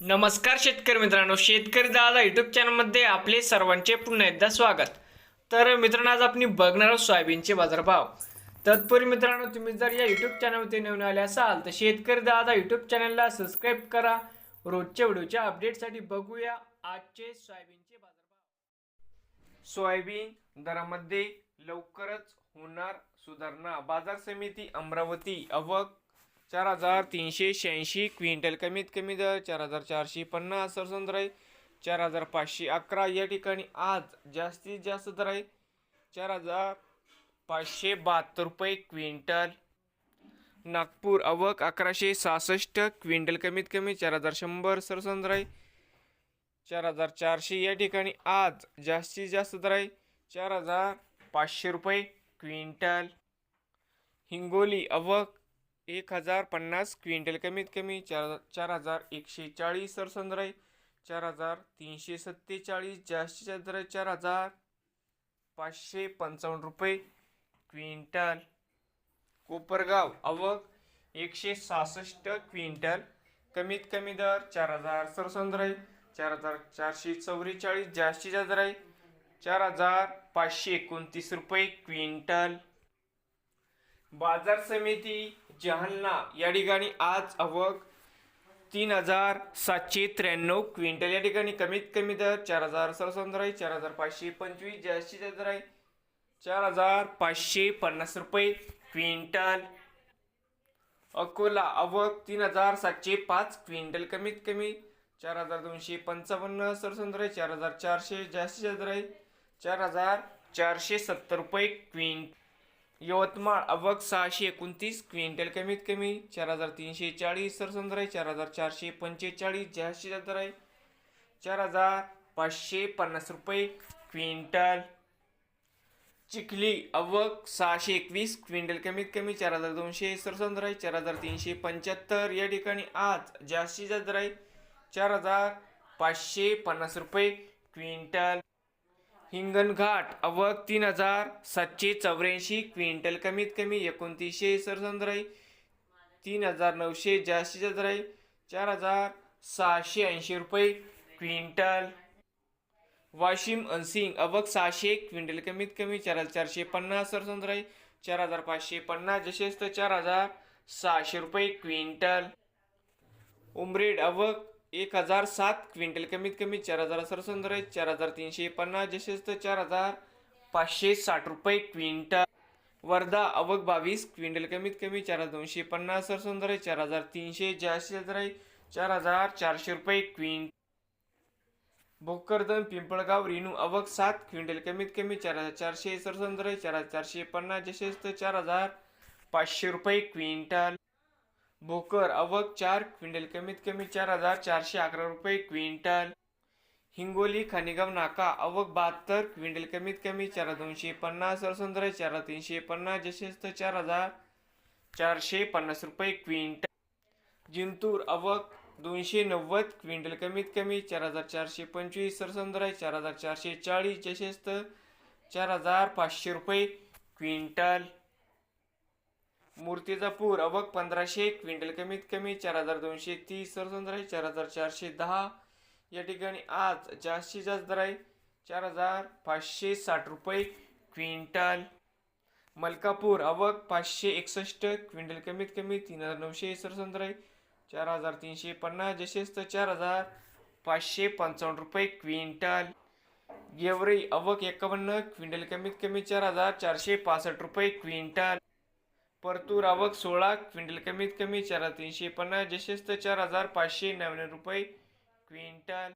नमस्कार शेतकरी मित्रांनो शेतकरी दादा युट्यूब चॅनलमध्ये आपले सर्वांचे पुन्हा एकदा स्वागत. तर मित्रांनो आज आपण बघणार आहोत सोयाबीनचे बाजारभाव. तत्पूर्वी मित्रांनो तुम्ही जर या यूट्यूब चॅनलवरती नवीन आले असाल तर शेतकरी दादा यूट्यूब चॅनलला सबस्क्राईब करा. रोजच्या व्हिडिओच्या अपडेटसाठी बघूया आजचे सोयाबीनचे बाजारभाव. सोयाबीन दरामध्ये लवकरच होणार सुधारणा. बाजार समिती अमरावती अवक चार हजार तीनशे शहाऐंशी क्विंटल. कमीत कमी दर चार हजार चारशे पन्नास सरसंद दर आहे चार हजार पाचशे अकरा. या ठिकाणी आज जास्तीत जास्त दर आहे चार हजार पाचशे बहात्तर रुपये क्विंटल. नागपूर अवक अकराशे सहासष्ट क्विंटल. कमीत कमी चार हजार शंभर सरसंद दर आहे चार हजार चारशे. या ठिकाणी आज जास्तीत जास्त दर आहे चार हजार पाचशे रुपये क्विंटल. हिंगोली अवक एक हजार पन्नास क्विंटल कमीत कमी चार चार हजार एकशे चाळीस सरसंद चार हजार तीनशे सत्तेचाळीस जास्तीत जास्त दर आहे चार हजार पाचशे पंचावन्न रुपये क्विंटल. कोपरगाव आवक एकशे सहासष्ट क्विंटल कमीत कमी दर चार हजार सरसंदराई चार हजार चारशे चौवेचाळीस जास्तीत जास्त आहे चार हजार पाचशे एकोणतीस रुपये क्विंटल. बाजार समिती जहालना या ठिकाणी आज आवक तीन हजार सातशे त्र्याण्णव क्विंटल. या ठिकाणी कमीत कमी दर चार हजार सरसंदर आहे चार हजार पाचशे पंचवीस जास्तीत दर आहे चार हजार पाचशे पन्नास रुपये क्विंटल. अकोला आवक तीन हजार सातशे पाच क्विंटल कमीत कमी चार हजार दोनशे पंचावन्न सरसंदर आहे चार हजार चारशे जास्तीत दर आहे चार हजार चारशे सत्तर रुपये क्विंट यवतमाळ अवक सहाशे एकोणतीस क्विंटल कमीत कमी चार हजार तीनशे चाळीस सरसंदर आहे चार हजार चारशे पंचेचाळीस जास्तीत जास्त दर आहे चार हजार पाचशे पन्नास रुपये क्विंटल चिखली अवक सहाशे एकवीस क्विंटल कमीत कमी चार हजार दोनशे सरसंदर चार हजार तीनशे पंच्याहत्तर. या ठिकाणी आज जास्तीत जास्त दर आहे चार हजार पाचशे पन्नास रुपये क्विंटल हिंगणघाट अवक तीन हजार सातशे चौऱ्याऐंशी क्विंटल कमीत कमी एकोणतीसशे सरसंदर तीन हजार नऊशे जास्तीत जास्त चार हजार सहाशे ऐंशी रुपये क्विंटल. वाशिम अनसिंग अवक सहाशे क्विंटल कमीत कमी चार हजार चारशे पन्नास सरसंदर चार हजार पाचशे पन्नास जसेच तर चार हजार सहाशे रुपये क्विंटल. उमरेड अवक एक हजार सात क्विंटल कमीत कमी चार हजार सरसंदर आहे. चार हजार तीनशे पन्नास जसेच तर चार हजार पाचशे साठ रुपये क्विंटल. वर्धा अवक बावीस क्विंटल कमीत कमी चार हजार दोनशे पन्नास सरसंदर आहे. चार हजार तीनशे जास्तीत आहे. चार हजार चारशे रुपये क्विंट भोकरदन पिंपळगाव रेणू अवक सात क्विंटल कमीत कमी चार हजार चारशे सरसंदर आहे. चार हजार चारशे पन्नास जसेच तर चार हजार पाचशे रुपये क्विंटल. भोकर अवक चार क्विंटल कमीत कमी चार हजार चारशे अकरा रुपये क्विंटल. हिंगोली खानेगाव नाका अवक बहात्तर क्विंटल कमीत कमी चार हजार दोनशे पन्नास सरसुंदर चार हजार तीनशे पन्नास जशेस्त चार हजार चारशे पन्नास रुपये क्विंटल. जिंतूर अवक दोनशे नव्वद क्विंटल कमीत कमी चार हजार चारशे पंचवीस सरसंदर चार हजार चारशे चाळीस जशेस्त चार हजार पाचशे रुपये क्विंटल. मूर्तीचा पूर अवक पंधराशे क्विंटल कमीत कमी चार हजार दोनशे तीस सरसंदर आहे चार हजार चारशे दहा. या ठिकाणी आज जास्तीत जास्त दर आहे चार हजार पाचशे साठ रुपये क्विंटल. मलकापूर अवक पाचशे एकसष्ट क्विंटल कमीत कमी तीन हजार नऊशे सरसंदर चार हजार तीनशे पन्नास जसेच तर चार हजार पाचशे पंचावन्न रुपये क्विंटल. गेवराई अवक एकावन्न क्विंटल कमीत कमी चार हजार चारशे पासष्ट रुपये क्विंटल. परतूर आवक सोळा क्विंटल कमीत कमी चार तीनशे पन्नास जसेच तर चार हजार पाचशे नव्याण्णव रुपये क्विंटल